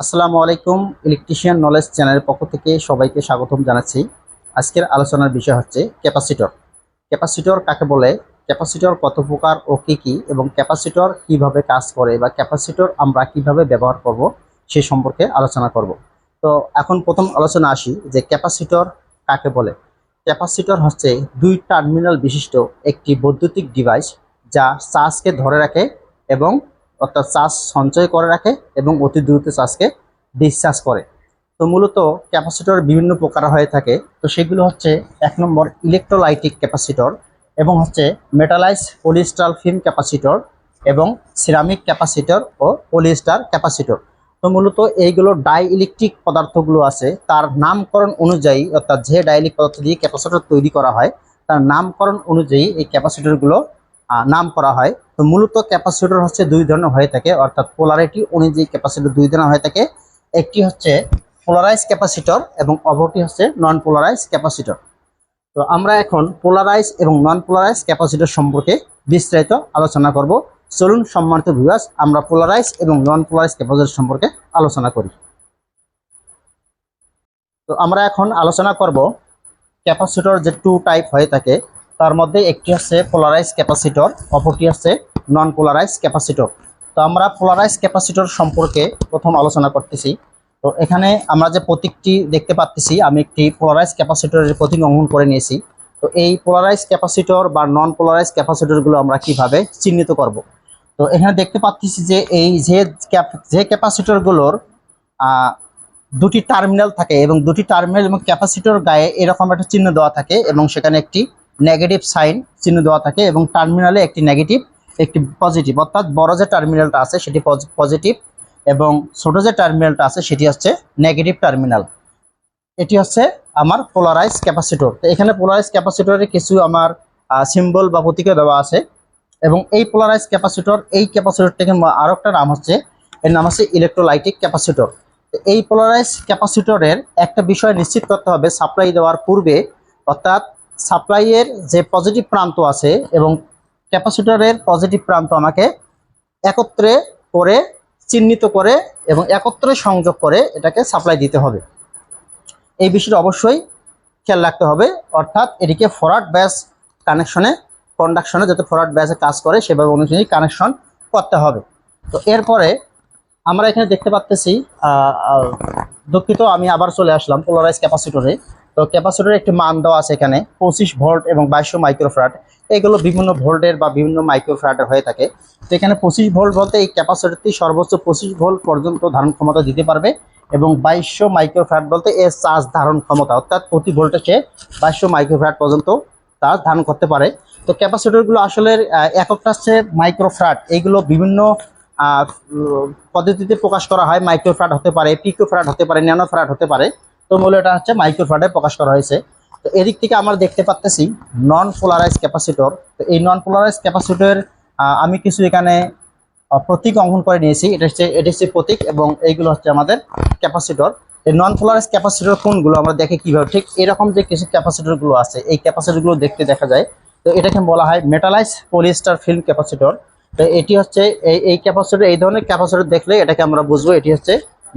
আসসালামু আলাইকুম electrician knowledge চ্যানেলের পক্ষ থেকে সবাইকে স্বাগতম জানাচ্ছি। আজকের আলোচনার বিষয় হচ্ছে ক্যাপাসিটর। ক্যাপাসিটর কাকে বলে? ক্যাপাসিটর কত প্রকার ও কী কী? এবং ক্যাপাসিটর কীভাবে কাজ করে বা ক্যাপাসিটর আমরা কীভাবে ব্যবহার করব সে সম্পর্কে আলোচনা করব। তো এখন প্রথম আলোচনা আসি যে ক্যাপাসিটর কাকে বলে। ক্যাপাসিটর হচ্ছে দুই টার্মিনাল বিশিষ্ট একটি বৈদ্যুতিক ডিভাইস যা চার্জকে ধরে রাখে এবং অর্থাৎ চার্জ সঞ্চয় করে রাখে এবং অতি দ্রুত চার্জকে ডিসচার্জ করে। তো মূলত ক্যাপাসিটর বিভিন্ন প্রকার হয়ে থাকে। তো সেগুলো হচ্ছে এক নম্বর ইলেকট্রোলাইটিক ক্যাপাসিটর এবং হচ্ছে মেটালাইজ পলিস্টার ফিল্ম ক্যাপাসিটর এবং সিরামিক ক্যাপাসিটর ও পলিস্টার ক্যাপাসিটর তো মূলত এইগুলো ডাই ইলেকট্রিক পদার্থগুলো আছে। তার নামকরণ অনুযায়ী অর্থাৎ যে ডাইলিক পদার্থ দিয়ে ক্যাপাসিটর তৈরি করা হয়, তার নামকরণ অনুযায়ী এই ক্যাপাসিটরগুলো নাম করা হয়। তো মূলত ক্যাপাসিটর হচ্ছে দুই ধরনের হয়ে থাকে, অর্থাৎ পোলারিটি অনুযায়ী ক্যাপাসিটর দুই ধরনের হয়ে থাকে। একটি হচ্ছে পোলারাইজ ক্যাপাসিটর এবং অপরটি হচ্ছে নন পোলারাইজ ক্যাপাসিটর। তো আমরা এখন পোলারাইজ এবং নন পোলারাইজ ক্যাপাসিটর সম্পর্কে বিস্তারিত আলোচনা করব। চলুন সম্মানিত ভিউয়ার্স আমরা পোলারাইজ এবং নন পোলারাইজ ক্যাপাসিটর সম্পর্কে আলোচনা করি। তো আমরা এখন আলোচনা করব ক্যাপাসিটর যে টু টাইপ হয়ে থাকে তার মধ্যে একটি হচ্ছে পোলারাইজ ক্যাপাসিটর অপরটি হচ্ছে নন পোলারাইজ ক্যাপাসিটর তো আমরা পোলারাইজ ক্যাপাসিটর সম্পর্কে প্রথম আলোচনা করতেছি। তো এখানে আমরা যে প্রতীকটি দেখতে পাচ্ছি আমি একটি পোলারাইজ ক্যাপাসিটরের প্রতীক অঙ্কন করে নিয়েছি। তো এই পোলারাইজ ক্যাপাসিটর বা নন পোলারাইজ ক্যাপাসিটরগুলো আমরা কীভাবে চিহ্নিত করব? তো এখানে দেখতে পাচ্ছি যে এই যে যে ক্যাপাসিটরগুলোর দুটি টার্মিনাল থাকে এবং দুটি টার্মিনাল এবং ক্যাপাসিটর গায়ে এরকম একটা চিহ্ন দেওয়া থাকে এবং সেখানে একটি নেগেটিভ সাইন চিহ্ন দেওয়া থাকে এবং টার্মিনালে একটি নেগেটিভ, একটি পজিটিভ। অর্থাৎ বড় যে টার্মিনালটা আছে সেটি পজিটিভ এবং ছোট যে টার্মিনালটা আছে সেটি হচ্ছে নেগেটিভ টার্মিনাল। এটি হচ্ছে আমার পোলারাইজ ক্যাপাসিটর তো এখানে পোলারাইজ ক্যাপাসিটরে কিছু আমার সিম্বল বা প্রতীকও দেওয়া আছে এবং এই পোলারাইজ ক্যাপাসিটর এই ক্যাপাসিটর থেকে আরও একটা নাম হচ্ছে, এর নাম হচ্ছে ইলেকট্রোলাইটিক ক্যাপাসিটর তো এই পোলারাইজ ক্যাপাসিটরের একটা বিষয় নিশ্চিত করতে হবে সাপ্লাই দেওয়ার পূর্বে, অর্থাৎ সাপ্লাইয়ের যে পজিটিভ প্রান্ত আছে এবং ক্যাপাসিটরের পজিটিভ প্রান্ত আমাকে একত্রে করে, চিহ্নিত করে এবং একত্রে সংযোগ করে এটাকে সাপ্লাই দিতে হবে। এই বিষয়টা অবশ্যই খেয়াল রাখতে হবে। অর্থাৎ এটিকে ফরওয়ার্ড ব্যাস কানেকশনে কন্ডাকশনে যাতে ফরওয়ার্ড ব্যাসে কাজ করে, সেভাবে অনুযায়ী কানেকশন করতে হবে। তো এরপরে আমরা এখানে দেখতে পাচ্তেছি দুঃখিত, আমি আবার চলে আসলাম পোলারাইজ ক্যাপাসিটরে তো ক্যাপাসিটরের একটি মান দেওয়া আছে এখানে, পঁচিশ ভোল্ট এবং বাইশশো মাইক্রোফ্রাট এগুলো বিভিন্ন ভোল্টের বা বিভিন্ন মাইক্রোফ্রাটের হয়ে থাকে। তো এখানে পঁচিশ ভোল্ট বলতে এই ক্যাপাসিটরটি সর্বোচ্চ পঁচিশ ভোল্ট পর্যন্ত ধারণ ক্ষমতা দিতে পারবে এবং বাইশশো মাইক্রোফ্রাট বলতে এর চার্জ ধারণ ক্ষমতা, অর্থাৎ প্রতি ভোল্টেজে বাইশশো মাইক্রোফ্রাট পর্যন্ত চার্জ ধারণ করতে পারে। তো ক্যাপাসিটরগুলো আসলে এককটা হচ্ছে মাইক্রোফ্রাট এইগুলো বিভিন্ন পদ্ধতিতে প্রকাশ করা হয়। মাইক্রোফ্রাট হতে পারে পিকোফ্রাট হতে পারে ন্যানোফ্রাট হতে পারে। তো মূল এটা হচ্ছে মাইক্রোফ্রাটে প্রকাশ করা হয়েছে। তো এদিক থেকে আমরা দেখতে পাচ্তেছি নন পোলারাইজ ক্যাপাসিটর তো এই নন পোলারাইজ ক্যাপাসিটর আমি কিছু এখানে প্রতীক অঙ্কন করে নিয়েছি। এটা হচ্ছে, এটা প্রতীক এবং এইগুলো হচ্ছে আমাদের ক্যাপাসিটর এই নন পোলারাইজ ক্যাপাসিটর কোনগুলো আমরা দেখে কীভাবে, ঠিক এরকম যে কিছু ক্যাপাসিটরগুলো আছে, এই ক্যাপাসিটরগুলো দেখতে দেখা যায়। তো এটাকে বলা হয় মেটালাইজ পলিস্টার ফিল্ম ক্যাপাসিটর তো এটি হচ্ছে, এই এই ক্যাপাসিটর এই ধরনের ক্যাপাসিটর দেখলে এটাকে আমরা বুঝব, এটি হচ্ছে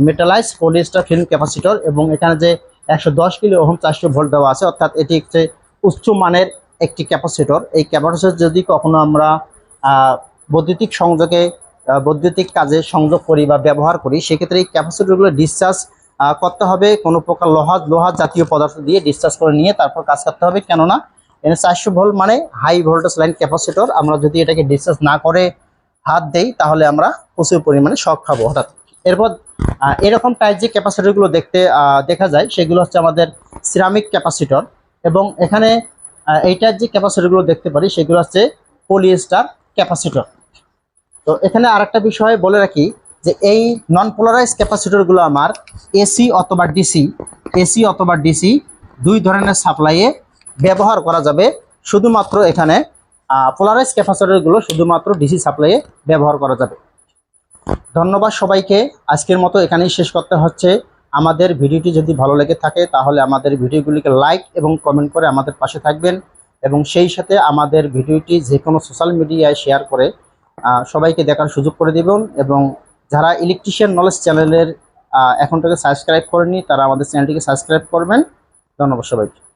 মেটালাইজ পলিস্টার ফিল্ম ক্যাপাসিটর এবং এখানে যে একশো দশ কিলো ওহম চারশো ভোল্ট দেওয়া আছে, অর্থাৎ এটি হচ্ছে উচ্চ মানের একটি ক্যাপাসিটর এই ক্যাপাসিটর যদি কখনো আমরা বৈদ্যুতিক সংযোগে বৈদ্যুতিক কাজে সংযোগ করি বা ব্যবহার করি, সেক্ষেত্রে এই ক্যাপাসিটরগুলো ডিসচার্জ করতে হবে কোনো প্রকার লোহা লোহা জাতীয় পদার্থ দিয়ে ডিসচার্জ করে নিয়ে তারপর কাজ করতে হবে। কেননা, এখানে চারশো ভোল্ট মানে হাই ভোল্টেজ লাইন ক্যাপাসিটর আমরা যদি এটাকে ডিসচার্জ না করে হাত দেই, তাহলে আমরা প্রচুর পরিমাণে শক খাব হঠাৎ। এরপর এরকম টাইপ যে ক্যাপাসিটরগুলো দেখতে দেখা যায়, সেগুলো হচ্ছে আমাদের সিরামিক ক্যাপাসিটর এবং এখানে এইটার যে ক্যাপাসিটরগুলো দেখতে পারি, সেগুলো হচ্ছে পলিয়েস্টার ক্যাপাসিটর তো এখানে আরেকটা বিষয় বলে রাখি, যে এই নন পোলারাইজ ক্যাপাসিটরগুলো আমার এসি অথবা ডিসি এসি অথবা ডিসি দুই ধরনের সাপ্লাইয়ে ব্যবহার করা যাবে, শুধুমাত্র এখানে পোলারাইজ ক্যাপাসিটরগুলো শুধুমাত্র ডিসি সাপ্লাইয়ে ব্যবহার করা যাবে। ধন্যবাদ সবাইকে। আজকের মতো এখানেই শেষ করতে হচ্ছে। আমাদের ভিডিওটি যদি ভালো লেগে থাকে, তাহলে আমাদের ভিডিওগুলিকে লাইক এবং কমেন্ট করে আমাদের পাশে থাকবেন এবং সেই সাথে আমাদের ভিডিওটি যে কোনো সোশ্যাল মিডিয়ায় শেয়ার করে সবাইকে দেখার সুযোগ করে দেবেন এবং যারা ইলেকট্রিশিয়ান নলেজ চ্যানেলের এখন থেকে সাবস্ক্রাইব করেনি তারা আমাদের চ্যানেলটিকে সাবস্ক্রাইব করবেন। ধন্যবাদ সবাইকে।